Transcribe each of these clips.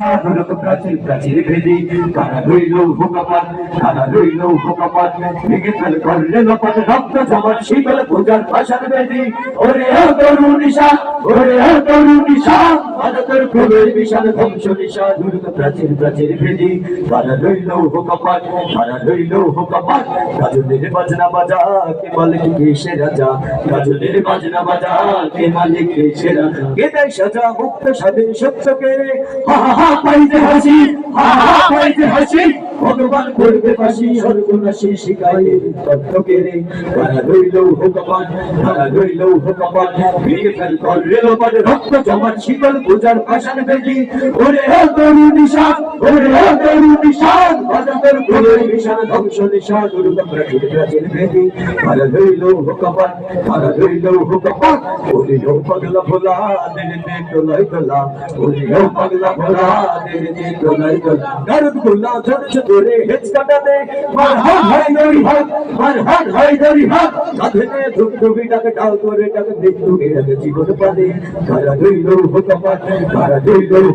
সাধুরত প্রাচীর প্রাচীর ভেদি কারা রইল হুকাপাত কারা রইল হুকাপাত ভেঙে ফেল করলে লপাত রক্ত জমাট শীতল পূজার ভাষার বেদি ওরে তরুণ নিশা ওরে মাদকের খুবের বিশাল ধ্বংস নিশা দুর্গ প্রাচীর প্রাচীর ভেদি। কারা রইল হুকাপাত কারা রইল হুকাপাত গাজনের বাজনা বাজা, কে মালিক, কে সে রাজা? গাজনের বাজনা বাজা, কে মালিক, কে সে রাজা? মুক্ত স্বাধীন সত্যকে? হা হা হা হাসি, হা হা হা হাসি। ভগবান করবে পাশি হর গুণাশি শিখাইলে তত্ত্বকে রে তারা রইল ভগবান। তারা রইল ভগবান রক্ত জমা শীতল পূজার পাশান বেজি ওরে তরু নিশান, ওরে তরু নিশান ভজতর গুণের নিশান, ধ্বংস নিশান দুর্গম বেজি তারা রইল ভগবান তারা রইল ভগবান। ওরে পাগলা ভোলা ওরে পাগলা ভোলা গোলা করে হেচকাটাতে মার হাত হাই দরি হাত, মার হাত হাই দরি হাত। সাধনে ধুপধুপি টাকে ডাল করে টাকে ধুপধুপি টাকে জীবন পালে। তারা দুই লোক হতে পারে তারা দুই লোক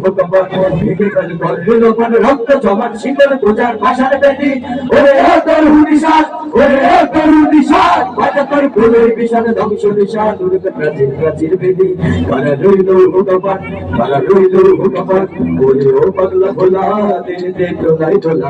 ভেঙে গেল গর্জন মানে রক্ত জমাট, শীতল গোজার ভাষার ব্যাধি। ওরে হে হুনিশাস ওরে হে হুনিশাস বাজা তোর ভুলের ধ্বংস নিশান দূরতে প্রাচীর প্রাচীর বেদি। তারা দুই লোক হতে পারে তারা দুই লোক হতে ও পাগলা ভোলা দিন দেখল নাই ভোলা।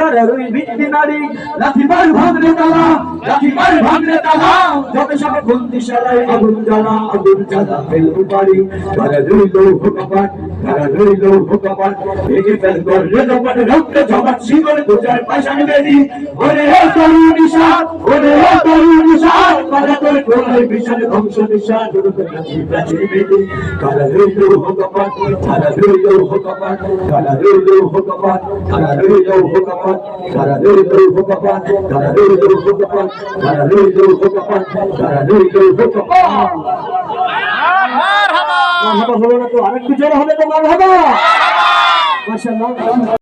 করে ওই মিটবি নারী লাথিবার ভাঙরে তালা লাথিবার ভাঙরে তালা। যত সব বন্দি সারাই আগুন জ্বালা আগুন জ্বালা, ফেল উপারি তারা রই লৌহ কপাট তারা রই লৌহ কপাট। ভেঙে ফেল গর্বে কপাট রক্ত জমাট শিবর গোজার পাশান বেদি। ওরে হে তরু নিশা ওরে হে তরু নিশা কারা তোর কোলাই বিশাল ধ্বংস নিশা দুরুত কাছি কাছি বেদি। তারা রই লৌহ কপাট তারা রই লৌহ কপাট তারা রই লৌহ কপাট তারা রই লৌহ কপাট। ভগবান যারা নির্দোষ ভগবান যারা নির্দোষ ভগবান যারা নির্দোষ ভগবান যারা নির্দোষ ভগবান মারহাবা হলো না তো আরেকটু জোরে হবে তো মারহাবা। মাশাআল্লাহ।